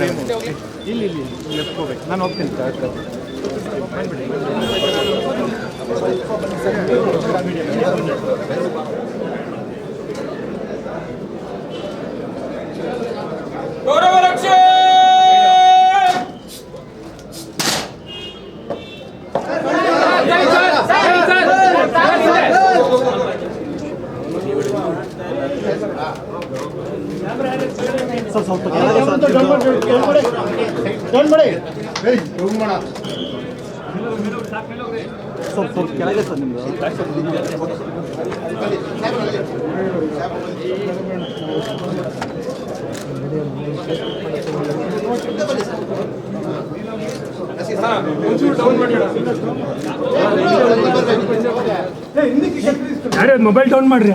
ಇಲ್ಲಿ ಇಲ್ಲಿ ಲೆಫ್ಟ್ ಹೋಗ್ಬೇಕು. ನಾನು ಹೋಗ್ತೀನಿ. ಸರ್ ಗೌರವ ರಕ್ಷೆ ಸ್ವಲ್ಪ ಸ್ವಲ್ಪ ಕೆಳಗೆ ಸ್ವಲ್ಪ ಸ್ವಲ್ಪ ಸ್ವಲ್ಪ ಕೆಳಗೆ ಸರ್ ನಿಮ್ಮದು ಯಾರೇ ಮೊಬೈಲ್ ಡೌನ್ ಮಾಡ್ರಿ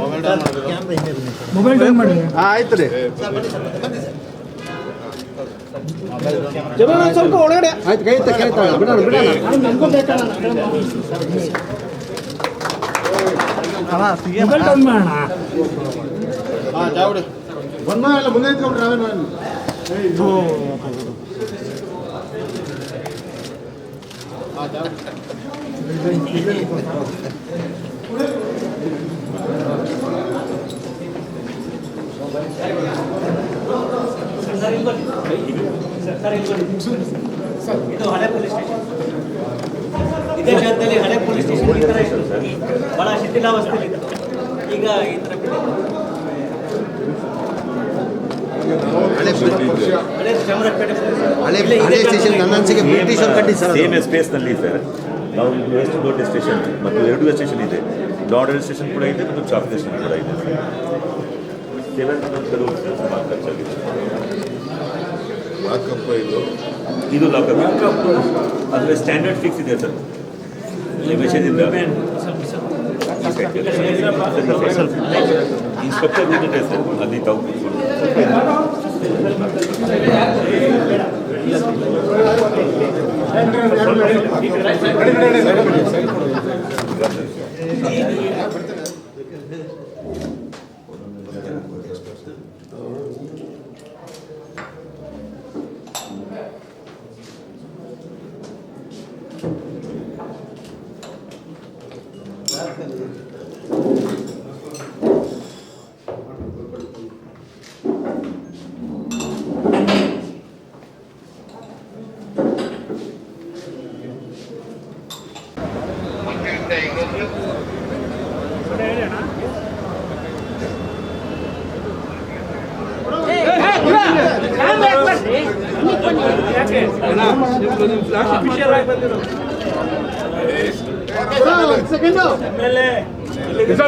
ಮೊಬೈಲ್ ಡೌನ್ ಮಾಡ್ರಿ ಆಯ್ತು ರೀ ಸ್ವಲ್ಪ ಒಳಗಡೆ ಆಯ್ತು ಕೈ ಕೈ ಬಿಡೋಣ ಬಿಡೋಣ ಅಣ್ಣ ಸಿಗಿ ಮೊಬೈಲ್ ಡೌನ್ ಮಾಡೋಣ ಬಂದ ಎಲ್ಲ ಮುಂದೆ ನಿಂತ್ಕೊಂಡ್ರೆ ನಾವೇನು ಇದು ಹಳೆ ಪೊಲೀಸ್ ಸ್ಟೇಷನ್. ಇದೇ ಜಾಗದಲ್ಲಿ ಹಳೆ ಪೊಲೀಸ್ ಸ್ಟೇಷನ್. ಈ ಥರ ಇತ್ತು. ಬಹಳ ಶಿಥಿಲಾವಸ್ಥೆಯಲ್ಲಿ ಇತ್ತು. ಈಗ ಈ ಥರ ಹಳೆ ಚಾಮರಾಜಪೇಟೆ ಹಳೆ ಹಳೆ ಸ್ಟೇಷನ್ ನನ್ನ ಅನ್ಸಿಗೆ ಬ್ರಿಟಿಷರು ಸರ್ ಸೇಮ್ ಸ್ಪೇಸ್ನಲ್ಲಿ ಸರ್ ನಾವು ಎಷ್ಟು ದೊಡ್ಡ ಸ್ಟೇಷನ್ ಮತ್ತು ಎರಡು ಸ್ಟೇಷನ್ ಇದೆ. ಲಾರ್ಡ್ ಸ್ಟೇಷನ್ ಕೂಡ ಇದೆ ಮತ್ತು ಚಾಫ್ ಸ್ಟೇಷನ್ ಕೂಡ ಇದೆ. ಸೆವೆನ್ ಕೆಲವು ತುಂಬ ಇದು ಇದು ಲಾಕಪ್ ಆದರೆ ಸ್ಟ್ಯಾಂಡರ್ಡ್ ಫಿಕ್ಸ್ ಇದೆ ಸರ್ ಮೆಷಿನಿಂದ ಇನ್ಸ್ಪೆಕ್ಟರ್ ಇದೆ ಸರ್ ಅಲ್ಲಿ ತಾವು ಸೆಕೆಂಡು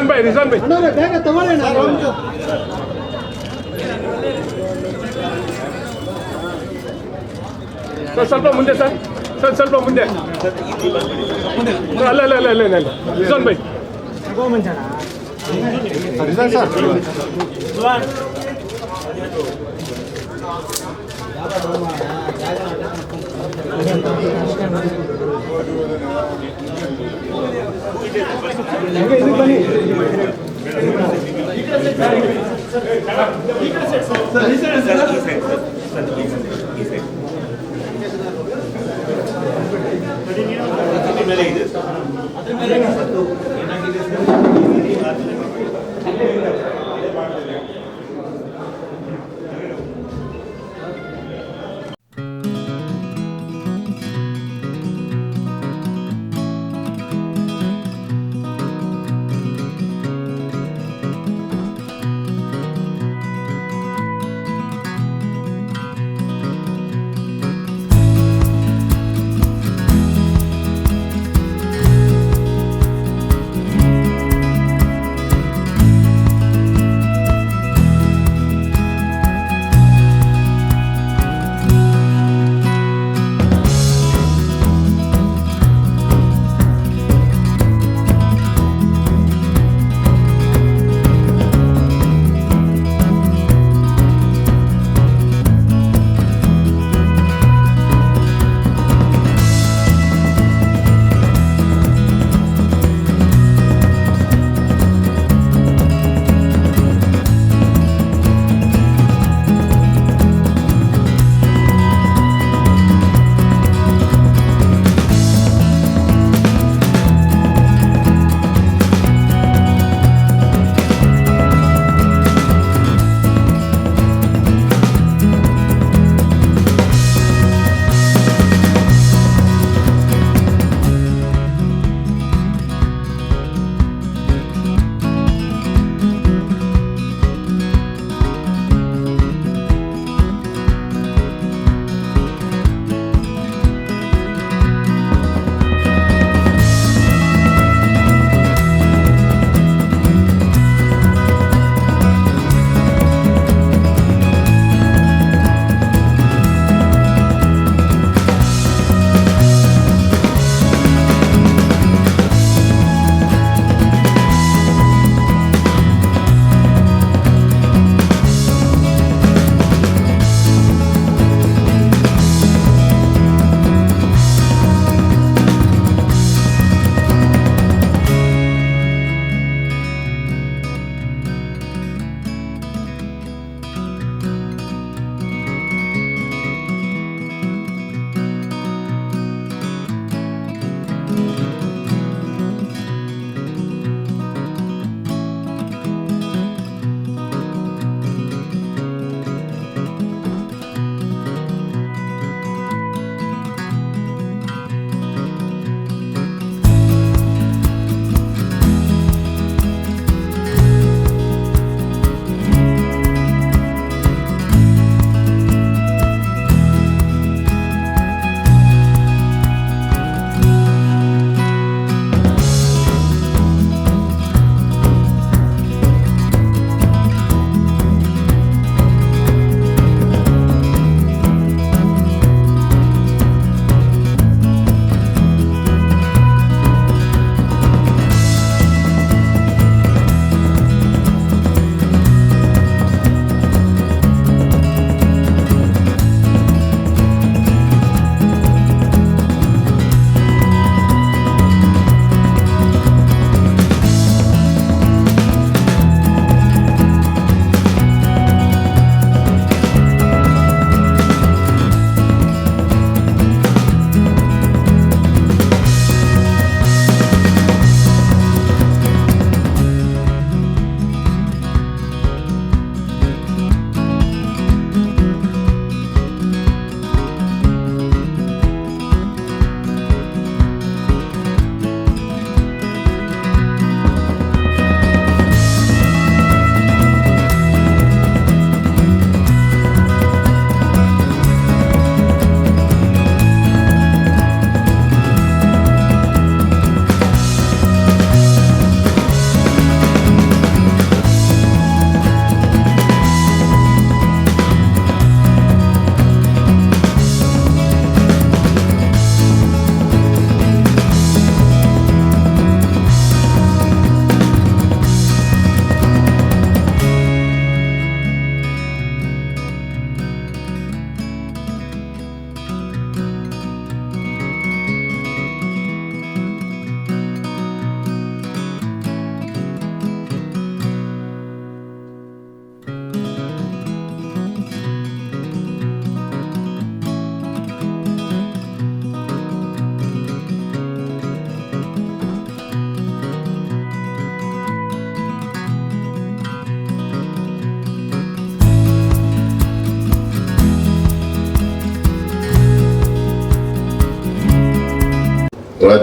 ಭಾಯ್ ನಿಜಾನ್ ಭಾಯ್ ಅಣ್ಣವ್ರೆ ಬೇಗ ತಗೊಳ್ಳೋಣ ಸರ್ ಸ್ವಲ್ಪ ಮುಂದೆ ಸರ್. ಸರ್ ಸ್ವಲ್ಪ ಮುಂದೆ. ಅಲ್ಲ ಅಲ್ಲ ಅಲ್ಲ ಅಲ್ಲ ಅಲ್ಲ ನಿಜಾನ್ ಭಾಯ್ ಮೇಲೆ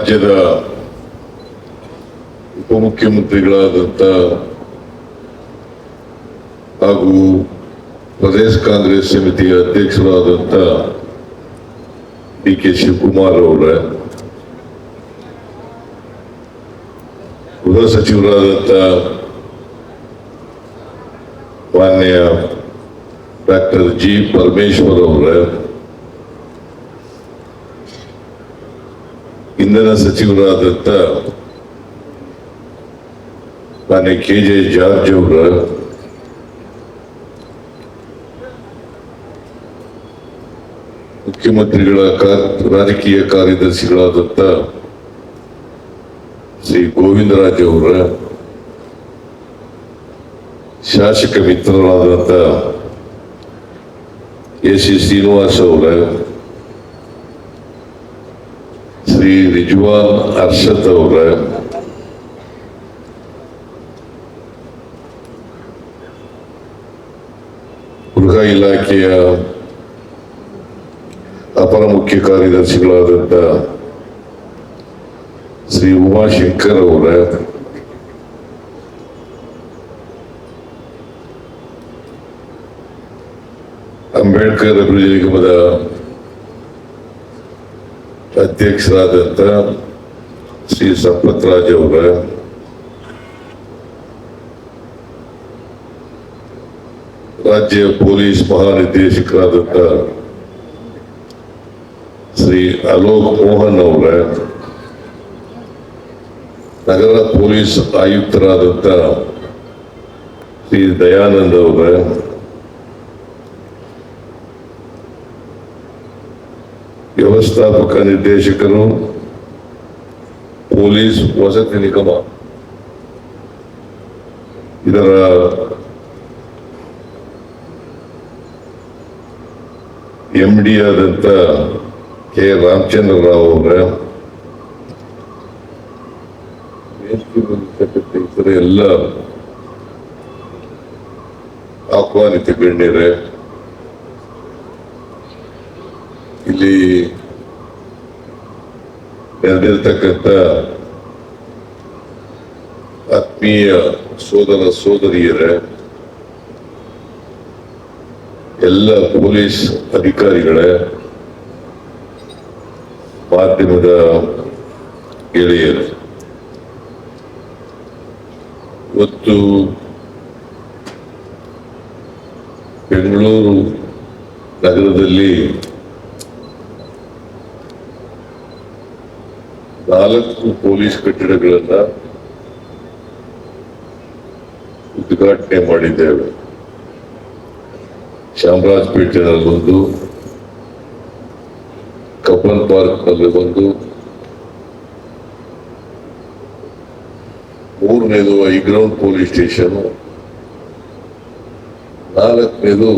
ರಾಜ್ಯದ ಉಪಮುಖ್ಯಮಂತ್ರಿಗಳಾದಂಥ ಹಾಗೂ ಪ್ರದೇಶ ಕಾಂಗ್ರೆಸ್ ಸಮಿತಿಯ ಅಧ್ಯಕ್ಷರಾದಂಥ ಡಿ ಕೆ ಶಿವಕುಮಾರ್ ಅವರ, ಗೃಹ ಸಚಿವರಾದಂಥ ಮಾನ್ಯ ಡಾಕ್ಟರ್ ಜಿ ಪರಮೇಶ್ವರ್ ಅವರ ಇಂಧನ ಸಚಿವರಾದಂಥ ಮಾನ್ಯ ಕೆ ಜೆ ಜಾರ್ಜ್ ಅವರ ಮುಖ್ಯಮಂತ್ರಿಗಳ ರಾಜಕೀಯ ಕಾರ್ಯದರ್ಶಿಗಳಾದಂಥ ಶ್ರೀ ಗೋವಿಂದರಾಜ್ ಅವರ, ಶಾಸಕ ಮಿತ್ರರಾದಂಥ ಎಸ್ ಸಿ ಶ್ರೀನಿವಾಸ್ ಅವರ ಶ್ರೀ ರಿಜ್ವಾನ್ ಅರ್ಷದ್ ಅವರ. ಗೃಹ ಇಲಾಖೆಯ ಅಪರ ಮುಖ್ಯ ಕಾರ್ಯದರ್ಶಿಗಳಾದಂಥ ಶ್ರೀ ಉಮಾಶಂಕರ್ ಅವರ. ಅಂಬೇಡ್ಕರ್ ಅಭಿವೃದ್ಧಿ ನಿಗಮದ ಅಧ್ಯಕ್ಷರಾದಂಥ ಶ್ರೀ ಸಂಪತ್ರಾಜ್ ಅವರ. ರಾಜ್ಯ ಪೊಲೀಸ್ ಮಹಾನಿರ್ದೇಶಕರಾದಂಥ ಶ್ರೀ ಅಲೋಕ್ ಮೋಹನ್ ಅವರ. ನಗರ ಪೊಲೀಸ್ ಆಯುಕ್ತರಾದಂಥ ಶ್ರೀ ದಯಾನಂದ್ ಅವರ. ವ್ಯವಸ್ಥಾಪಕ ನಿರ್ದೇಶಕರು ಪೊಲೀಸ್ ವಸತಿ ನಿಗಮ. ಇದರ ಎಂ ಡಿ ಆದಂತ ಕೆ ರಾಮಚಂದ್ರ ರಾವ್ ಅವರ ಇತರ ಎಲ್ಲ ಆಹ್ವಾನಿತ ಗಣ್ಯರೇ, ಇಲ್ಲಿ ನೆರೆದಿರ್ತಕ್ಕಂಥ ಆತ್ಮೀಯ ಸೋದರ ಸೋದರಿಯರ ಎಲ್ಲ ಪೊಲೀಸ್ ಅಧಿಕಾರಿಗಳ ಮಾಧ್ಯಮದ ಗೆಳೆಯರು ಇವತ್ತು ಬೆಂಗಳೂರು ನಗರದಲ್ಲಿ ನಾಲ್ಕು ಪೊಲೀಸ್ ಕಟ್ಟಡಗಳನ್ನ ಉದ್ಘಾಟನೆ ಮಾಡಿದ್ದೇವೆ. ಚಾಮರಾಜಪೇಟೆನಲ್ಲಿ ಒಂದು ಕಬ್ಬನ್ ಪಾರ್ಕ್ನಲ್ಲಿ ಒಂದು, ಮೂರನೇದು ಗ್ರೌಂಡ್ ಪೊಲೀಸ್ ಸ್ಟೇಷನ್, ನಾಲ್ಕನೇದು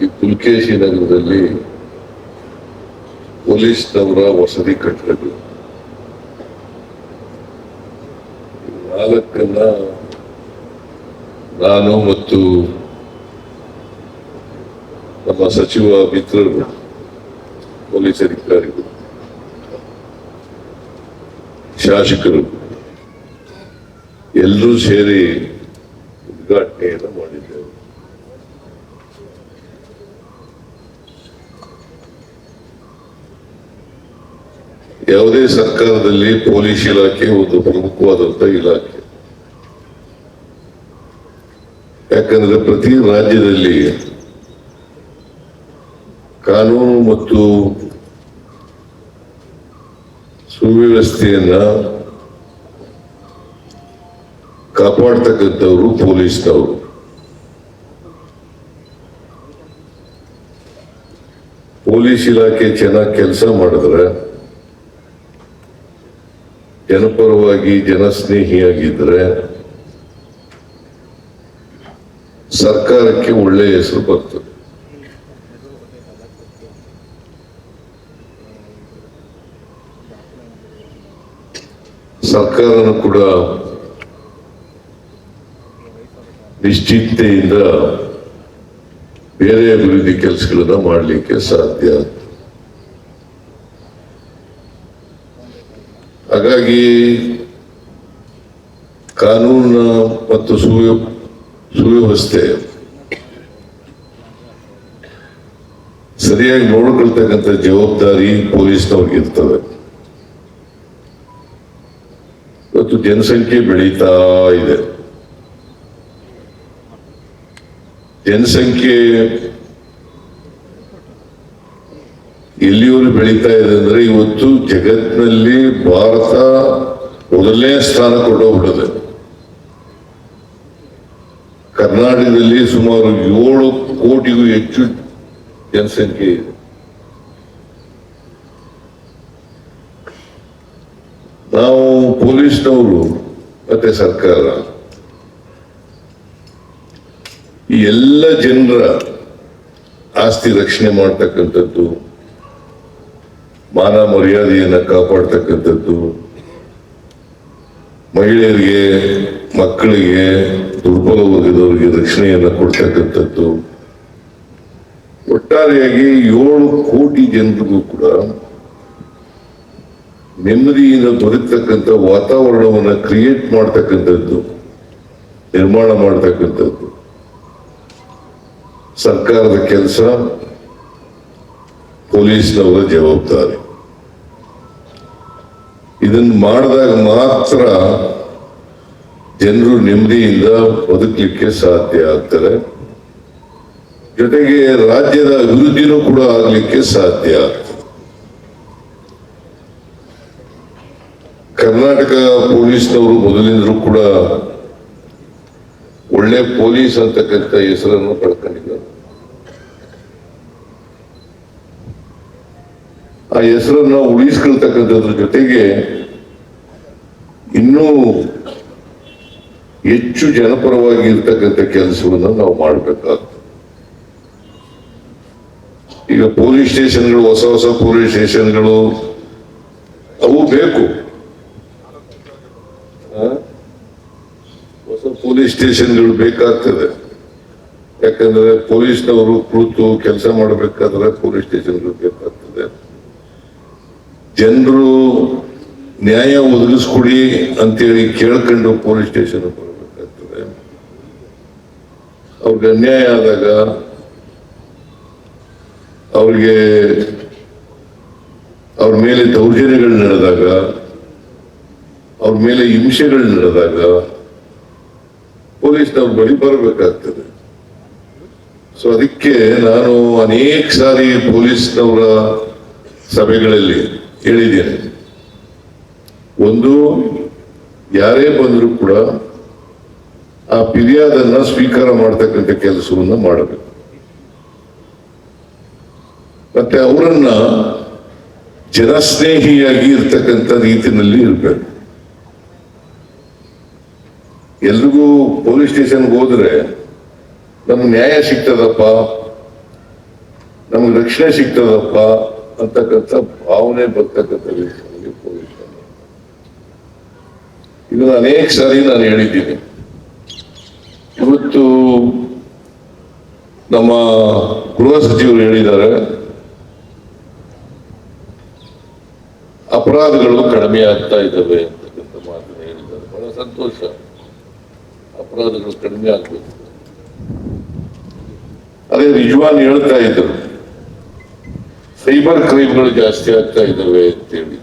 ಈ ಪುಲ್ಕೇಶಿ ನಗರದಲ್ಲಿ ಪೊಲೀಸ್ನವರ ವಸತಿ ಕಟ್ಟಡಗಳು ನಾಲ್ಕನ್ನ ನಾನು ಮತ್ತು ನಮ್ಮ ಸಚಿವ ಮಿತ್ರರು, ಪೊಲೀಸ್ ಅಧಿಕಾರಿಗಳು, ಶಾಸಕರು, ಎಲ್ಲರೂ ಸೇರಿ ಉದ್ಘಾಟನೆಯನ್ನು ಮಾಡಿದ್ದೇವೆ ಯಾವುದೇ ಸರ್ಕಾರದಲ್ಲಿ ಪೊಲೀಸ್ ಇಲಾಖೆ ಒಂದು ಪ್ರಮುಖವಾದಂತಹ ಇಲಾಖೆ. ಯಾಕಂದ್ರೆ ಪ್ರತಿ ರಾಜ್ಯದಲ್ಲಿ ಕಾನೂನು ಮತ್ತು ಸುವ್ಯವಸ್ಥೆಯನ್ನ ಕಾಪಾಡ್ತಕ್ಕಂಥವ್ರು ಪೊಲೀಸ್ನವರು. ಪೊಲೀಸ್ ಇಲಾಖೆ ಚೆನ್ನಾಗಿ ಕೆಲಸ ಮಾಡಿದ್ರೆ ಜನಪರವಾಗಿ ಜನಸ್ನೇಹಿಯಾಗಿದ್ರೆ ಸರ್ಕಾರಕ್ಕೆ ಒಳ್ಳೆಯ ಹೆಸರು ಬರ್ತದೆ ಸರ್ಕಾರನು ಕೂಡ ನಿಶ್ಚಿಂತೆಯಿಂದ ಬೇರೆ ಅಭಿವೃದ್ಧಿ ಕೆಲಸಗಳನ್ನ ಮಾಡಲಿಕ್ಕೆ ಸಾಧ್ಯ. ಹಾಗಾಗಿ ಕಾನೂನು ಮತ್ತು ಸುವ್ಯ, ಸುವ್ಯವಸ್ಥೆ ಸರಿಯಾಗಿ ನೋಡ್ಕೊಳ್ತಕ್ಕಂಥ ಜವಾಬ್ದಾರಿ ಪೊಲೀಸ್ನವ್ರಿಗೆ ಇರ್ತದೆ. ಇವತ್ತು ಜನಸಂಖ್ಯೆ ಬೆಳೀತಾ ಇದೆ. ಜನಸಂಖ್ಯೆ ಬೆಳೀತಾ ಇದೆ ಅಂದ್ರೆ ಇವತ್ತು ಜಗತ್ತಿನಲ್ಲಿ ಭಾರತ ಮೊದಲನೇ ಸ್ಥಾನ ಕೊಟ್ಟೋಗ್ಬಿಡುತ್ತೆ. ಕರ್ನಾಟಕದಲ್ಲಿ ಸುಮಾರು ಏಳು ಕೋಟಿಗೂ ಹೆಚ್ಚು ಜನಸಂಖ್ಯೆ ಇದೆ. ನಾವು ಪೊಲೀಸ್ನವರು ಮತ್ತೆ ಸರ್ಕಾರ. ಈ ಎಲ್ಲ ಜನರ ಆಸ್ತಿ ರಕ್ಷಣೆ ಮಾಡ್ತಕ್ಕಂಥದ್ದು ಮಾನ ಮರ್ಯಾದೆಯನ್ನು ಕಾಪಾಡ್ತಕ್ಕಂಥದ್ದು. ಮಹಿಳೆಯರಿಗೆ, ಮಕ್ಕಳಿಗೆ, ದುರ್ಬಲ ವರ್ಗದವರಿಗೆ ರಕ್ಷಣೆಯನ್ನು ಕೊಡ್ತಕ್ಕಂಥದ್ದು. ಒಟ್ಟಾರೆಯಾಗಿ ಏಳು ಕೋಟಿ ಜನರಿಗೂ ಕೂಡ ನೆಮ್ಮದಿಯಿಂದ ದೊರೆತಕ್ಕಂಥ ವಾತಾವರಣವನ್ನು ಕ್ರಿಯೇಟ್ ಮಾಡ್ತಕ್ಕಂಥದ್ದು, ನಿರ್ಮಾಣ ಮಾಡ್ತಕ್ಕಂಥದ್ದು. ಸರ್ಕಾರದ ಕೆಲಸ ಪೊಲೀಸ್ನವರ ಜವಾಬ್ದಾರಿ ಇದನ್ನು ಮಾಡಿದಾಗ ಮಾತ್ರ ಜನರು ನೆಮ್ಮದಿಯಿಂದ ಬದುಕಲಿಕ್ಕೆ ಸಾಧ್ಯ ಆಗ್ತಾರೆ ಜೊತೆಗೆ ರಾಜ್ಯದ ಅಭಿವೃದ್ಧಿನೂ ಕೂಡ ಆಗಲಿಕ್ಕೆ ಸಾಧ್ಯ ಆಗ್ತದೆ. ಕರ್ನಾಟಕ ಪೊಲೀಸ್ನವರು ಮೊದಲಿಂದಲೂ ಕೂಡ ಒಳ್ಳೆ ಪೊಲೀಸ್ ಅಂತಕ್ಕಂಥ ಹೆಸರನ್ನು ಪಡ್ಕೊಂಡಿದ್ದಾರೆ. ಆ ಹೆಸರನ್ನು ಉಳಿಸ್ಕೊಳ್ತಕ್ಕಂಥದ್ರ ಜೊತೆಗೆ ಇನ್ನೂ ಹೆಚ್ಚು ಜನಪರವಾಗಿ ಇರ್ತಕ್ಕಂಥ ಕೆಲಸವನ್ನು ನಾವು ಮಾಡಬೇಕಾಗ್ತದೆ. ಈಗ ಪೊಲೀಸ್ ಸ್ಟೇಷನ್ಗಳು, ಹೊಸ ಹೊಸ ಪೊಲೀಸ್ ಸ್ಟೇಷನ್ಗಳು, ಅವು ಬೇಕು? ಹೊಸ ಪೊಲೀಸ್ ಸ್ಟೇಷನ್ಗಳು ಬೇಕಾಗ್ತದೆ. ಯಾಕಂದ್ರೆ ಪೊಲೀಸ್ನವರು ಕೂತು ಕೆಲಸ ಮಾಡಬೇಕಾದ್ರೆ ಪೊಲೀಸ್ ಸ್ಟೇಷನ್ಗಳು ಬೇಕಾಗ್ತದೆ. ಜನರು ನ್ಯಾಯ ಒದಗಿಸ್ಕೊಡಿ ಅಂತೇಳಿ ಕೇಳ್ಕೊಂಡು ಪೊಲೀಸ್ ಸ್ಟೇಷನ್ ಬರಬೇಕಾಗ್ತದೆ. ಅವ್ರಿಗೆ ಅನ್ಯಾಯ ಆದಾಗ ಅವ್ರಿಗೆ ಅವ್ರ ಮೇಲೆ ದೌರ್ಜನ್ಯಗಳು ನಡೆದಾಗ, ಅವ್ರ ಮೇಲೆ ಹಿಂಸೆಗಳು ನಡೆದಾಗ ಪೊಲೀಸ್ನವ್ರ ಬಳಿ ಬರಬೇಕಾಗ್ತದೆ. ಸೊ ಅದಕ್ಕೆ ನಾನು ಅನೇಕ ಸಾರಿ ಪೊಲೀಸ್ನವರ ಸಭೆಗಳಲ್ಲಿ ಹೇಳಿದ್ದೇನೆ ಒಂದು, ಯಾರೇ ಬಂದರೂ ಕೂಡ ಆ ಫಿರ್ಯಾದನ್ನ ಸ್ವೀಕಾರ ಮಾಡ್ತಕ್ಕಂಥ ಕೆಲಸವನ್ನು ಮಾಡಬೇಕು. ಮತ್ತೆ ಅವರನ್ನ ಜನಸ್ನೇಹಿಯಾಗಿ ಇರ್ತಕ್ಕಂಥ ರೀತಿಯಲ್ಲಿ ಇರಬೇಕು. ಎಲ್ರಿಗೂ ಪೊಲೀಸ್ ಸ್ಟೇಷನ್ಗೆ ಹೋದ್ರೆ ನಮ್ಗೆ ನ್ಯಾಯ ಸಿಗ್ತದಪ್ಪ, ನಮ್ಗೆ ರಕ್ಷಣೆ ಸಿಗ್ತದಪ್ಪ ಅಂತಕ್ಕಂಥ ಭಾವನೆ ಬರ್ತಕ್ಕಂಥ ವಿಷಯ ಪೊಲೀಸ್ ಇದನ್ನು ಅನೇಕ ಸಾರಿ ನಾನು ಹೇಳಿದ್ದೀನಿ. ಇವತ್ತು ನಮ್ಮ ಗೃಹ ಸಚಿವರು ಹೇಳಿದ್ದಾರೆ, ಅಪರಾಧಗಳು ಕಡಿಮೆ ಆಗ್ತಾ ಇದ್ದಾವೆ ಅಂತಕ್ಕಂಥ ಮಾತನ್ನ ಹೇಳಿದ್ದಾರೆ. ಬಹಳ ಸಂತೋಷ. ಅಪರಾಧಗಳು ಕಡಿಮೆ ಆಗ್ಬೇಕು. ಅದೇ ರಿಜ್ವಾನ್ ಹೇಳ್ತಾ ಇದ್ರು ಸೈಬರ್ ಕ್ರೈಮ್ಗಳು ಜಾಸ್ತಿ ಆಗ್ತಾ ಇದ್ದಾವೆ ಅಂತೇಳಿ.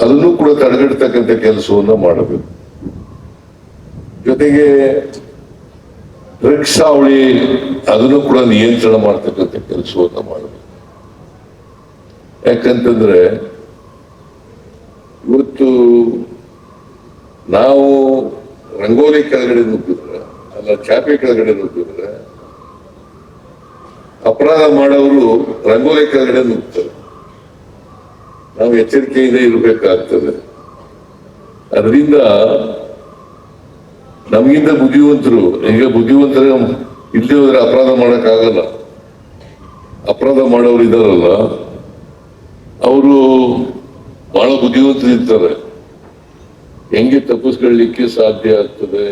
ಅದನ್ನು ಕೂಡ ತಡೆಗಟ್ಟತಕ್ಕಂಥ ಕೆಲಸವನ್ನ ಮಾಡಬೇಕು. ಜೊತೆಗೆ ಡ್ರಗ್ಸ್ ಅವಳಿ ಅದನ್ನು ಕೂಡ ನಿಯಂತ್ರಣ ಮಾಡ್ತಕ್ಕಂಥ ಕೆಲಸವನ್ನ ಮಾಡಬೇಕು. ಯಾಕಂತಂದ್ರೆ ಇವತ್ತು ನಾವು ರಂಗೋಲಿ ಕೆಳಗಡೆ ನುಗ್ಗಿದ್ರೆ, ಅಲ್ಲ ಚಾಪೆ ಕೆಳಗಡೆ ನುಗ್ಗಿದ್ರೆ ಅಪರಾಧ ಮಾಡೋರು ರಂಗೋಲಿ ಕೆಳಗಡೆ ನುಗ್ತಾರೆ ನಾವು ಎಚ್ಚರಿಕೆಯಿಂದ ಇರಬೇಕಾಗ್ತದೆ. ಅದರಿಂದ ನಮಗಿಂತ ಬುದ್ಧಿವಂತರು, ಈಗ ಬುದ್ಧಿವಂತರ ಇಲ್ಲದೆ ಹೋದ್ರೆ ಅಪರಾಧ ಮಾಡಕ್ಕಾಗಲ್ಲ. ಅಪರಾಧ ಮಾಡೋರು ಇದಾರಲ್ಲ, ಅವರು ಬಹಳ ಬುದ್ಧಿವಂತರಿರ್ತಾರೆ. ಹೆಂಗೆ ತಪ್ಪಿಸ್ಕೊಳ್ಳಿಕ್ಕೆ ಸಾಧ್ಯ ಆಗ್ತದೆ?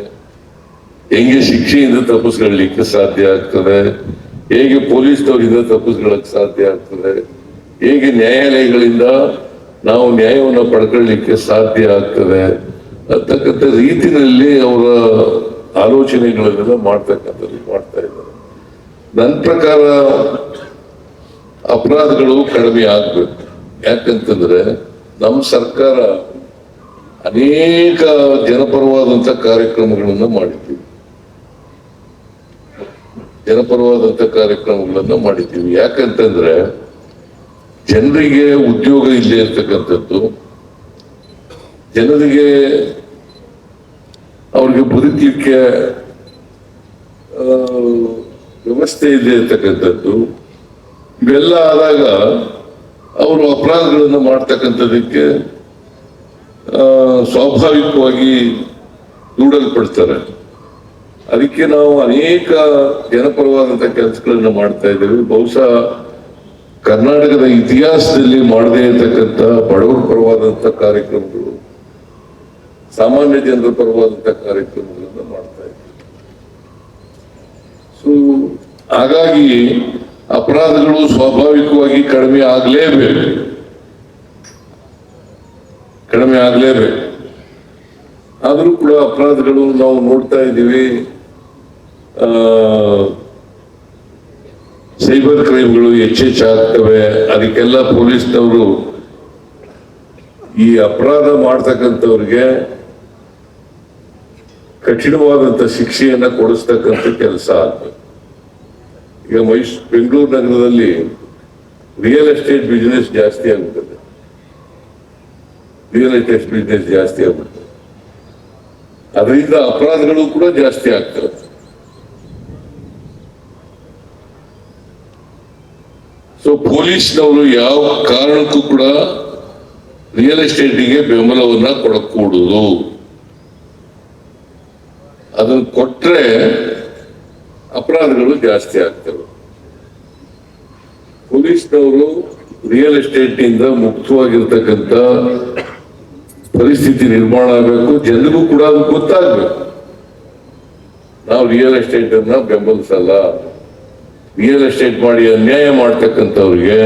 ಹೆಂಗೆ ಶಿಕ್ಷೆಯಿಂದ ತಪ್ಪಿಸ್ಕೊಳ್ಳಿಕ್ಕೆ ಸಾಧ್ಯ ಆಗ್ತದೆ? ಹೇಗೆ ಪೊಲೀಸ್ನವರಿಂದ ತಪ್ಪಿಸ್ಕೊಳ್ಳಕ್ಕೆ ಸಾಧ್ಯ ಆಗ್ತದೆ? ಹೇಗೆ ನ್ಯಾಯಾಲಯಗಳಿಂದ ನಾವು ನ್ಯಾಯವನ್ನು ಪಡ್ಕೊಳ್ಳಿಕ್ಕೆ ಸಾಧ್ಯ ಆಗ್ತದೆ? ಅಂತಕ್ಕಂಥ ರೀತಿಯಲ್ಲಿ ಅವರ ಆಲೋಚನೆಗಳನ್ನೆಲ್ಲ ಮಾಡ್ತಕ್ಕಂಥದ್ದು ಮಾಡ್ತಾ ಇದ್ದಾರೆ. ನನ್ನ ಪ್ರಕಾರ ಅಪರಾಧಗಳು ಕಡಿಮೆ ಆಗ್ಬೇಕು. ಯಾಕಂತಂದ್ರೆ ನಮ್ಮ ಸರ್ಕಾರ ಅನೇಕ ಜನಪರವಾದಂಥ ಕಾರ್ಯಕ್ರಮಗಳನ್ನು ಮಾಡಿದ್ದೀವಿ. ಜನಪರವಾದಂಥ ಕಾರ್ಯಕ್ರಮಗಳನ್ನ ಮಾಡಿದ್ದೀವಿ. ಯಾಕಂತಂದ್ರೆ ಜನರಿಗೆ ಉದ್ಯೋಗ ಇಲ್ಲ ಇರ್ತಕ್ಕಂಥದ್ದು. ಜನರಿಗೆ ಅವ್ರಿಗೆ ಬದುಕಲಿಕ್ಕೆ ವ್ಯವಸ್ಥೆ ಇದೆ ಇರ್ತಕ್ಕಂಥದ್ದು. ಇವೆಲ್ಲ ಆದಾಗ ಅವರು ಅಪರಾಧಗಳನ್ನು ಮಾಡ್ತಕ್ಕಂಥದ್ದಕ್ಕೆ ಆ, ಸ್ವಾಭಾವಿಕವಾಗಿ ದೂಡಲ್ಪಡ್ತಾರೆ. ಅದಕ್ಕೆ ನಾವು ಅನೇಕ ಜನಪರವಾದಂತ ಕೆಲಸಗಳನ್ನ ಮಾಡ್ತಾ ಇದ್ದೇವೆ. ಬಹುಶಃ ಕರ್ನಾಟಕದ ಇತಿಹಾಸದಲ್ಲಿ ಮಾಡದೇ ಇರತಕ್ಕಂಥ ಬಡವರ ಪರವಾದಂಥ ಕಾರ್ಯಕ್ರಮಗಳು, ಸಾಮಾನ್ಯ ಜನರ ಪರವಾದಂಥ ಕಾರ್ಯಕ್ರಮಗಳನ್ನು ಮಾಡ್ತಾ ಇದ್ದೇವೆ. ಸೊ ಹಾಗಾಗಿ ಅಪರಾಧಗಳು ಸ್ವಾಭಾವಿಕವಾಗಿ ಕಡಿಮೆ ಆಗಲೇಬೇಕು. ಕಡಿಮೆ ಆಗಲೇಬೇಕು. ಆದರೂ ಕೂಡ ಅಪರಾಧಗಳು ನಾವು ನೋಡ್ತಾ ಇದ್ದೀವಿ. ಸೈಬರ್ ಕ್ರೈಮ್ಗಳು ಹೆಚ್ಚೆಚ್ಚಾಗ್ತವೆ ಅದಕ್ಕೆಲ್ಲ ಪೊಲೀಸ್ನವರು ಈ ಅಪರಾಧ ಮಾಡ್ತಕ್ಕಂಥವ್ರಿಗೆ ಕಠಿಣವಾದಂಥ ಶಿಕ್ಷೆಯನ್ನ ಕೊಡಿಸ್ತಕ್ಕಂಥ ಕೆಲಸ ಆಗ್ಬೇಕು. ಈಗ ಮೈಸ್, ಬೆಂಗಳೂರು ನಗರದಲ್ಲಿ ರಿಯಲ್ ಎಸ್ಟೇಟ್ ಬಿಸ್ನೆಸ್ ಜಾಸ್ತಿ ಆಗ್ಬಿಟ್ಟಿದೆ. ರಿಯಲ್ ಎಸ್ಟೇಟ್ ಬಿಸ್ನೆಸ್ ಜಾಸ್ತಿ ಆಗ್ಬಿಟ್ಟಿದೆ. ಅದರಿಂದ ಅಪರಾಧಗಳು ಕೂಡ ಜಾಸ್ತಿ ಆಗ್ತವೆ. ಸೊ ಪೊಲೀಸ್ನವರು ಯಾವ ಕಾರಣಕ್ಕೂ ಕೂಡ ರಿಯಲ್ ಎಸ್ಟೇಟಿಗೆ ಬೆಂಬಲವನ್ನ ಕೊಡಕೂಡುದು. ಅದನ್ನು ಕೊಟ್ರೆ ಅಪರಾಧಗಳು ಜಾಸ್ತಿ ಆಗ್ತವೆ. ಪೊಲೀಸ್ನವರು ರಿಯಲ್ ಎಸ್ಟೇಟ್ನಿಂದ ಮುಕ್ತವಾಗಿರ್ತಕ್ಕಂಥ ಪರಿಸ್ಥಿತಿ ನಿರ್ಮಾಣ ಆಗಬೇಕು, ಜನರಿಗೂ ಕೂಡ ಅದು ಗೊತ್ತಾಗಬೇಕು. ನಾವು ರಿಯಲ್ ಎಸ್ಟೇಟ್ ಅನ್ನ ಬೆಂಬಲಿಸಲ್ಲ. ರಿಯಲ್ ಎಸ್ಟೇಟ್ ಮಾಡಿ ಅನ್ಯಾಯ ಮಾಡ್ತಕ್ಕಂಥವ್ರಿಗೆ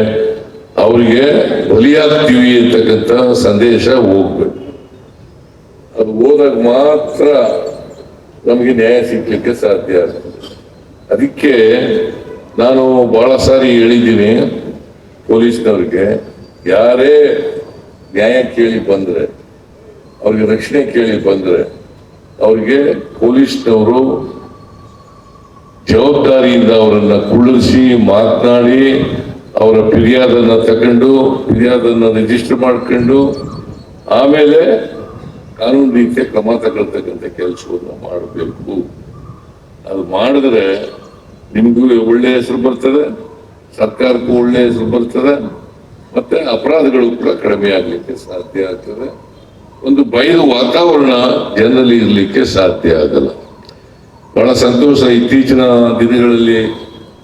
ಅವರಿಗೆ ಬಲಿಯಾಗ್ತೀವಿ ಅಂತಕ್ಕಂಥ ಸಂದೇಶ ಹೋಗ್ಬೇಕು. ಅದು ಹೋದಾಗ ಮಾತ್ರ ನಮಗೆ ನ್ಯಾಯ ಸಿಗ್ಲಿಕ್ಕೆ ಸಾಧ್ಯ ಆಗ್ತದೆ. ಅದಕ್ಕೆ ನಾನು ಬಹಳ ಸಾರಿ ಹೇಳಿದ್ದೀನಿ ಪೊಲೀಸ್ನವ್ರಿಗೆ, ಯಾರೇ ನ್ಯಾಯ ಕೇಳಿ ಬಂದರೆ, ಅವ್ರಿಗೆ ರಕ್ಷಣೆ ಕೇಳಿ ಬಂದರೆ, ಅವ್ರಿಗೆ ಪೊಲೀಸ್ನವರು ಜವಾಬ್ದಾರಿಯಿಂದ ಅವರನ್ನ ಕುಳ್ಳಿಸಿ ಮಾತನಾಡಿ ಅವರ ಫಿರ್ಯಾದನ್ನ ತಗೊಂಡು ಫಿರ್ಯಾದನ್ನ ರಿಜಿಸ್ಟರ್ ಮಾಡ್ಕೊಂಡು ಆಮೇಲೆ ಕಾನೂನು ರೀತಿಯ ಕ್ರಮ ತಗೊಳ್ತಕ್ಕಂಥ ಕೆಲಸವನ್ನು ಮಾಡಬೇಕು. ಅದು ಮಾಡಿದ್ರೆ ನಿಮಗೂ ಒಳ್ಳೆ ಹೆಸರು ಬರ್ತದೆ, ಸರ್ಕಾರಕ್ಕೂ ಒಳ್ಳೆ ಹೆಸರು ಬರ್ತದೆ, ಮತ್ತೆ ಅಪರಾಧಗಳು ಕೂಡ ಕಡಿಮೆ ಆಗಲಿಕ್ಕೆ ಸಾಧ್ಯ ಆಗ್ತದೆ. ಒಂದು ಭಯದ ವಾತಾವರಣ ಜನರಲ್ಲಿ ಇರಲಿಕ್ಕೆ ಸಾಧ್ಯ ಆಗಲ್ಲ. ಬಹಳ ಸಂತೋಷ ಇತ್ತೀಚಿನ ದಿನಗಳಲ್ಲಿ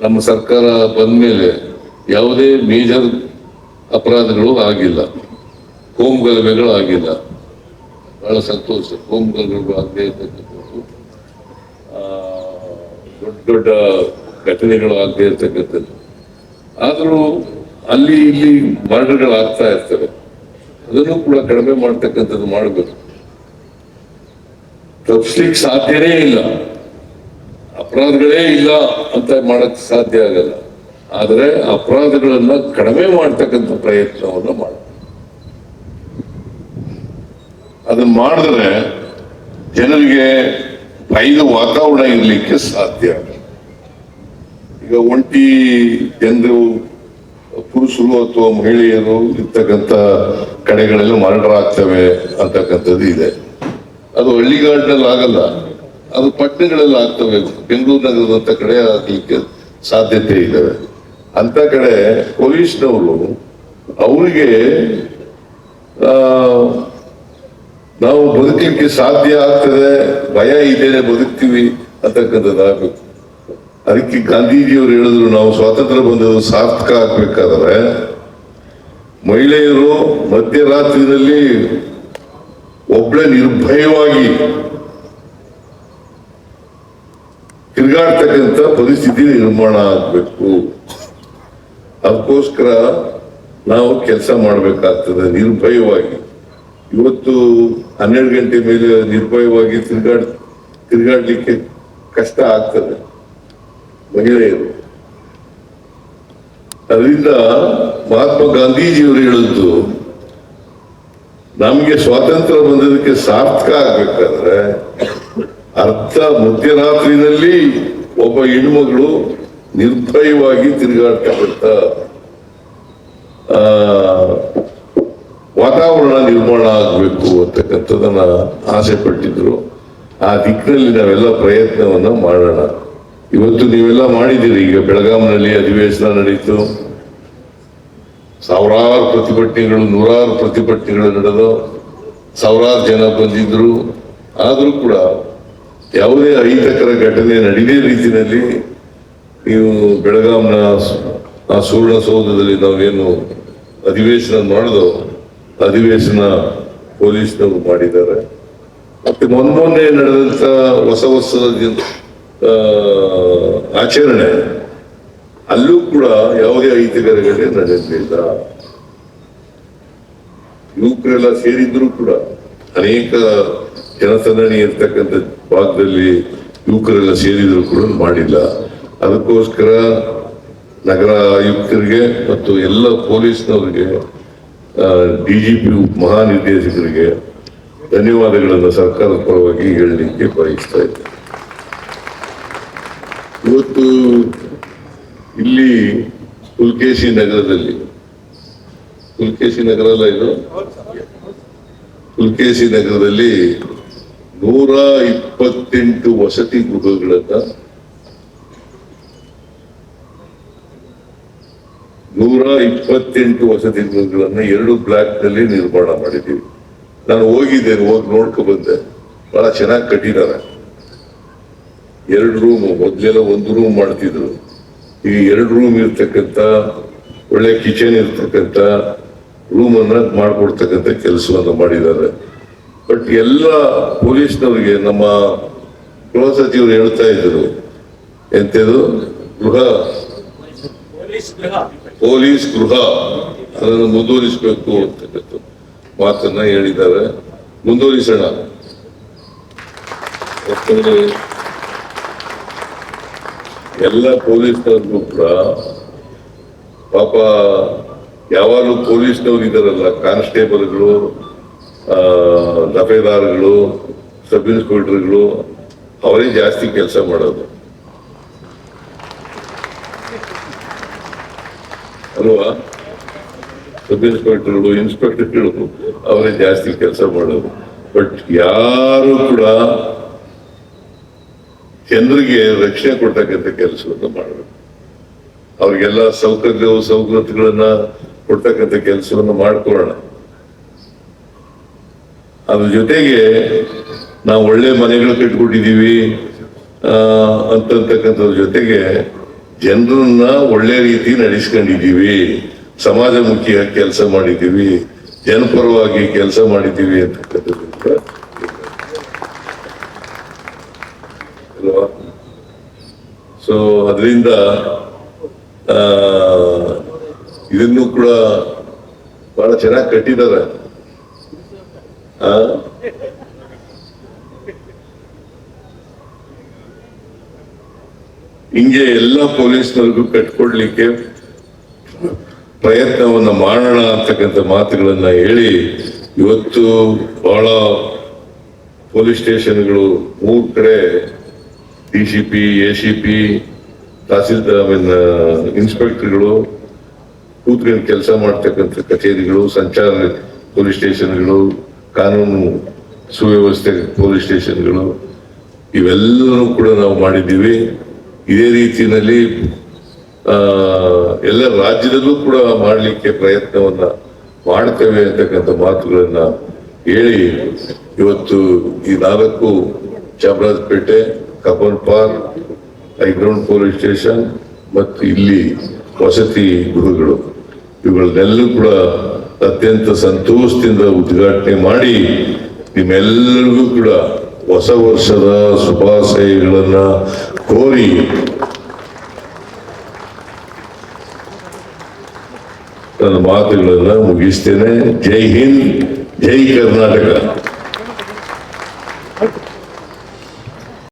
ನಮ್ಮ ಸರ್ಕಾರ ಬಂದ ಮೇಲೆ ಯಾವುದೇ ಮೇಜರ್ ಅಪರಾಧಗಳು ಆಗಿಲ್ಲ. ಹೋಮ್ ಗಲಭೆಗಳು ಆಗಿಲ್ಲ. ಬಹಳ ಸಂತೋಷ. ಹೋಮ್ ಗಲಭೆಗಳು ಆಗದೆ ಇರ್ತಕ್ಕಂಥದ್ದು ದೊಡ್ಡ ದೊಡ್ಡ ಘಟನೆಗಳು ಆಗದೆ ಇರ್ತಕ್ಕಂಥದ್ದು. ಆದರೂ ಅಲ್ಲಿ ಇಲ್ಲಿ ಮರಣಗಳು ಆಗ್ತಾ ಇರ್ತವೆ. ಅದನ್ನು ಕೂಡ ಕಡಿಮೆ ಮಾಡ್ತಕ್ಕಂಥದ್ದು ಮಾಡಬೇಕು. ತಪ್ಪಿಸ್ಲಿಕ್ಕೆ ಸಾಧ್ಯನೇ ಇಲ್ಲ. ಅಪರಾಧಗಳೇ ಇಲ್ಲ ಅಂತ ಮಾಡಕ್ ಸಾಧ್ಯ ಆಗಲ್ಲ. ಆದರೆ ಅಪರಾಧಗಳನ್ನ ಕಡಿಮೆ ಮಾಡ್ತಕ್ಕಂಥ ಪ್ರಯತ್ನವನ್ನು ಮಾಡ. ಅದನ್ನ ಮಾಡಿದ್ರೆ ಜನರಿಗೆ ಭಯದ ವಾತಾವರಣ ಇರಲಿಕ್ಕೆ ಸಾಧ್ಯ ಈಗ ಒಂಟಿ ಜನರು, ಪುರುಷರು ಅಥವಾ ಮಹಿಳೆಯರು ಇರ್ತಕ್ಕಂಥ ಕಡೆಗಳಲ್ಲಿ ಮರಣ ಆಗ್ತವೆ ಅಂತಕ್ಕಂಥದ್ದು ಇದೆ. ಅದು ಹಳ್ಳಿಗಾಡಿನಲ್ಲಿ ಆಗಲ್ಲ ಅದು ಪಟ್ಟಣಗಳಲ್ಲಿ ಆಗ್ತವೆ. ಬೆಂಗಳೂರು ನಗರದಂತ ಕಡೆ ಆಗ್ಲಿಕ್ಕೆ ಸಾಧ್ಯತೆ ಇದ್ದಾವೆ. ಅಂತ ಕಡೆ ಪೊಲೀಸ್ನವರು ಅವರಿಗೆ ನಾವು ಬದುಕಲಿಕ್ಕೆ ಸಾಧ್ಯ ಆಗ್ತದೆ, ಭಯ ಇದ್ದೇನೆ ಬದುಕ್ತೀವಿ ಅಂತಕ್ಕಂಥದ್ದು ಆಗ್ಬೇಕು. ಅದಕ್ಕೆ ಗಾಂಧೀಜಿಯವರು ಹೇಳಿದ್ರು, ನಾವು ಸ್ವಾತಂತ್ರ್ಯ ಬಂದದ್ದು ಸಾರ್ಥಕ ಆಗ್ಬೇಕಾದ್ರೆ, ಮಹಿಳೆಯರು ಮಧ್ಯರಾತ್ರಿಯಲ್ಲಿ ಒಬ್ಬಳೆ ನಿರ್ಭಯವಾಗಿ ತಿರುಗಾಡ್ತಕ್ಕಂಥ ಪರಿಸ್ಥಿತಿ ನಿರ್ಮಾಣ ಆಗ್ಬೇಕು. ಅದಕ್ಕೋಸ್ಕರ ನಾವು ಕೆಲಸ ಮಾಡಬೇಕಾಗ್ತದೆ ನಿರ್ಭಯವಾಗಿ. ಇವತ್ತು ಹನ್ನೆರಡು ಗಂಟೆ ಮೇಲೆ ನಿರ್ಭಯವಾಗಿ ತಿರುಗಾಡ್, ತಿರುಗಾಡ್ಲಿಕ್ಕೆ ಕಷ್ಟ ಆಗ್ತದೆ ಮಹಿಳೆಯರು. ಅದರಿಂದ ಮಹಾತ್ಮ ಗಾಂಧೀಜಿಯವರು ಹೇಳಿದ್ದು, ನಮಗೆ ಸ್ವಾತಂತ್ರ್ಯ ಬಂದದಕ್ಕೆ ಸಾರ್ಥಕ ಆಗ್ಬೇಕಾದ್ರೆ ಅರ್ಧ ಮಧ್ಯರಾತ್ರಿನಲ್ಲಿ ಒಬ್ಬ ಹೆಣ್ಮಗಳು ನಿರ್ಭಯವಾಗಿ ತಿರುಗಾಡ್ತಕ್ಕಂಥ ವಾತಾವರಣ ನಿರ್ಮಾಣ ಆಗಬೇಕು ಅಂತಕ್ಕಂಥದನ್ನ ಆಸೆ ಪಟ್ಟಿದ್ರು. ಆ ದಿಕ್ಕಿನಲ್ಲಿ ನಾವೆಲ್ಲ ಪ್ರಯತ್ನವನ್ನ ಮಾಡೋಣ. ಇವತ್ತು ನೀವೆಲ್ಲ ಮಾಡಿದ್ದೀರಿ, ಈಗ ಬೆಳಗಾಂನಲ್ಲಿ ಅಧಿವೇಶನ ನಡೀತು. ಸಾವಿರಾರು ಪ್ರತಿಭಟನೆಗಳು, ನೂರಾರು ಪ್ರತಿಭಟನೆಗಳು ನಡೆದು ಸಾವಿರಾರು ಜನ ಬಂದಿದ್ರು. ಆದರೂ ಕೂಡ ಯಾವುದೇ ಅಹಿತಕರ ಘಟನೆ ನಡೆದೇ ರೀತಿಯಲ್ಲಿ ನೀವು ಬೆಳಗಾಂನ ಆ ಸುವರ್ಣಸೌಧದಲ್ಲಿ ನಾವೇನು ಅಧಿವೇಶನ ಮಾಡಿದೋ ಅಧಿವೇಶನ ಪೊಲೀಸ್ನವರು ಮಾಡಿದ್ದಾರೆ. ಮತ್ತೆ ಮೊನ್ನೆ ನಡೆದಂತ ಹೊಸ ವರ್ಷದ ಆಚರಣೆ, ಅಲ್ಲೂ ಕೂಡ ಯಾವುದೇ ಅಹಿತಕರಗಳೇ ನಡೆಯಲಿಲ್ಲ ಯುವಕರೆಲ್ಲ ಸೇರಿದ್ರು ಕೂಡ ಅನೇಕ ಜನಸಂದಣಿ ಇರ್ತಕ್ಕಂಥ ಭಾಗದಲ್ಲಿ ಯುವಕರೆಲ್ಲ ಸೇರಿದ್ರು ಕೂಡ ಮಾಡಿಲ್ಲ. ಅದಕ್ಕೋಸ್ಕರ ನಗರ ಆಯುಕ್ತರಿಗೆ ಮತ್ತು ಎಲ್ಲ ಪೊಲೀಸ್ನವರಿಗೆ ಡಿಜಿಪಿ ಮಹಾನಿರ್ದೇಶಕರಿಗೆ ಧನ್ಯವಾದಗಳನ್ನು ಸರ್ಕಾರದ ಪರವಾಗಿ ಹೇಳಲಿಕ್ಕೆ ಬಯಸ್ತಾ ಇದ್ದೆ. ಇವತ್ತು ಇಲ್ಲಿ ಪುಲ್ಕೇಶಿ ನಗರದಲ್ಲಿ, ಪುಲ್ಕೇಶಿ ನಗರ ಅಲ್ಲ ಇದು? ಪುಲ್ಕೇಶಿ ನಗರದಲ್ಲಿ ನೂರ ಇಪ್ಪತ್ತೆಂಟು ವಸತಿ ಗೃಹಗಳನ್ನ ನೂರ ಇಪ್ಪತ್ತೆಂಟು ವಸತಿ ಗೃಹಗಳನ್ನ ಎರಡು ಬ್ಲಾಕ್ನಲ್ಲಿ ನಿರ್ಮಾಣ ಮಾಡಿದ್ದೀವಿ. ನಾನು ಹೋಗಿದ್ದೆ ಹೋಗಿ ನೋಡ್ಕೊ ಬಂದೆ. ಬಹಳ ಚೆನ್ನಾಗಿ ಕಟ್ಟಿದ್ದಾರೆ. ಎರಡು ರೂಮ್ ಮೊದ್ಲೆಲ್ಲ ಒಂದು ರೂಮ್ ಮಾಡ್ತಿದ್ರು. ಈಗ ಎರಡು ರೂಮ್ ಇರ್ತಕ್ಕಂಥ, ಒಳ್ಳೆ ಕಿಚನ್ ಇರ್ತಕ್ಕಂಥ ರೂಮ್ ಅನ್ನ ಮಾಡ್ಕೊಡ್ತಕ್ಕಂಥ ಕೆಲಸವನ್ನು ಮಾಡಿದ್ದಾರೆ. ಬಟ್ ಎಲ್ಲ ಪೊಲೀಸ್ನವರಿಗೆ ನಮ್ಮ ಗೃಹ ಸಚಿವರು ಹೇಳ್ತಾ ಇದ್ರು. ಎಂತದು? ಗೃಹ? ಪೊಲೀಸ್ ಗೃಹ. ಅದನ್ನು ಮುಂದುವರಿಸಬೇಕು ಅಂತಕ್ಕಂಥ ಮಾತನ್ನ ಹೇಳಿದ್ದಾರೆ. ಮುಂದುವರಿಸೋಣ. ಯಾಕಂದ್ರೆ ಎಲ್ಲ ಪೊಲೀಸ್ನವ್ರಿಗೂ ಕೂಡ ಪಾಪ ಯಾವಾಗಲೂ ಪೊಲೀಸ್ನವ್ರು ಇದ್ದಾರಲ್ಲ ಕಾನ್ಸ್ಟೇಬಲ್ಗಳು ದಫೇದಾರ್ಗಳು ಸಬ್ ಇನ್ಸ್ಪೆಕ್ಟರ್ಗಳು ಅವರೇ ಜಾಸ್ತಿ ಕೆಲಸ ಮಾಡೋದು. ಅಲ್ವಾ? ಸಬ್ ಇನ್ಸ್ಪೆಕ್ಟರ್ಗಳು ಇನ್ಸ್ಪೆಕ್ಟರ್ಗಳು ಅವರೇ ಜಾಸ್ತಿ ಕೆಲಸ ಮಾಡೋದು. ಬಟ್ ಯಾರು ಕೂಡ ಜನರಿಗೆ ರಕ್ಷಣೆ ಕೊಡ್ತಕ್ಕಂಥ ಕೆಲಸವನ್ನು ಮಾಡಬೇಕು. ಅವ್ರಿಗೆಲ್ಲ ಸೌಕರ್ಯವು ಸೌಕರ್ಯಗಳನ್ನ ಕೊಡ್ತಕ್ಕಂಥ ಕೆಲಸವನ್ನು ಮಾಡ್ಕೊಳ್ಳೋಣ. ಅದ್ರ ಜೊತೆಗೆ ನಾವು ಒಳ್ಳೆ ಮನೆಗಳು ಕಟ್ಕೊಟ್ಟಿದ್ದೀವಿ ಅಂತಕ್ಕಂಥದ್ರ ಜೊತೆಗೆ ಜನರನ್ನ ಒಳ್ಳೆ ರೀತಿ ನಡೆಸ್ಕೊಂಡಿದ್ದೀವಿ. ಸಮಾಜಮುಖಿಯಾಗಿ ಕೆಲಸ ಮಾಡಿದ್ದೀವಿ, ಜನಪರವಾಗಿ ಕೆಲಸ ಮಾಡಿದ್ದೀವಿ ಅಂತಕ್ಕಂಥದ್ದು ಸೊ ಅದರಿಂದ ಇದನ್ನು ಕೂಡ ಬಹಳ ಚೆನ್ನಾಗಿ ಕಟ್ಟಿದ್ದಾರೆ? ಹಿಂಗೆ ಎಲ್ಲ ಪೊಲೀಸ್ನವ್ರಿಗೂ ಕಟ್ಕೊಡ್ಲಿಕ್ಕೆ ಪ್ರಯತ್ನವನ್ನ ಮಾಡೋಣ ಅಂತಕ್ಕಂಥ ಮಾತುಗಳನ್ನ ಹೇಳಿ ಇವತ್ತು ಬಹಳ ಪೊಲೀಸ್ ಸ್ಟೇಷನ್ಗಳು ಮೂರ್ ಕಡೆ D C P, A C P, tahsildar ಮೀನ್ ಇನ್ಸ್ಪೆಕ್ಟರ್ಗಳು ಕೂತ್ಕೊಂಡು ಕೆಲಸ ಮಾಡ್ತಕ್ಕಂಥ ಕಚೇರಿಗಳು, ಸಂಚಾರ ಪೊಲೀಸ್ ಸ್ಟೇಷನ್ಗಳು ಕಾನೂನು ಸುವ್ಯವಸ್ಥೆ, ಪೊಲೀಸ್ ಸ್ಟೇಷನ್ಗಳು ಇವೆಲ್ಲವೂ ಕೂಡ ನಾವು ಮಾಡಿದ್ದೀವಿ. ಇದೇ ರೀತಿಯಲ್ಲಿ ಎಲ್ಲ ರಾಜ್ಯದಲ್ಲೂ ಕೂಡ ಮಾಡಲಿಕ್ಕೆ ಪ್ರಯತ್ನವನ್ನ ಮಾಡ್ತೇವೆ ಅಂತಕ್ಕಂಥ ಮಾತುಗಳನ್ನ ಹೇಳಿ, ಇವತ್ತು ಈ ನಾಲ್ಕು Chamarajpet, Cubbon park, high ground police station, ಮತ್ತು ಇಲ್ಲಿ ವಸತಿ ಗೃಹಗಳು. ಇವುಗಳನ್ನೆಲ್ಲೂ ಕೂಡ ಅತ್ಯಂತ ಸಂತೋಷದಿಂದ ಉದ್ಘಾಟನೆ ಮಾಡಿ ನಿಮ್ಮೆಲ್ಲರಿಗೂ ಕೂಡ ಹೊಸ ವರ್ಷದ ಶುಭಾಶಯಗಳನ್ನ ಕೋರಿ. ನನ್ನ ಮಾತುಗಳನ್ನ ಮುಗಿಸ್ತೇನೆ. ಜೈ ಹಿಂದ್, ಜೈ ಕರ್ನಾಟಕ.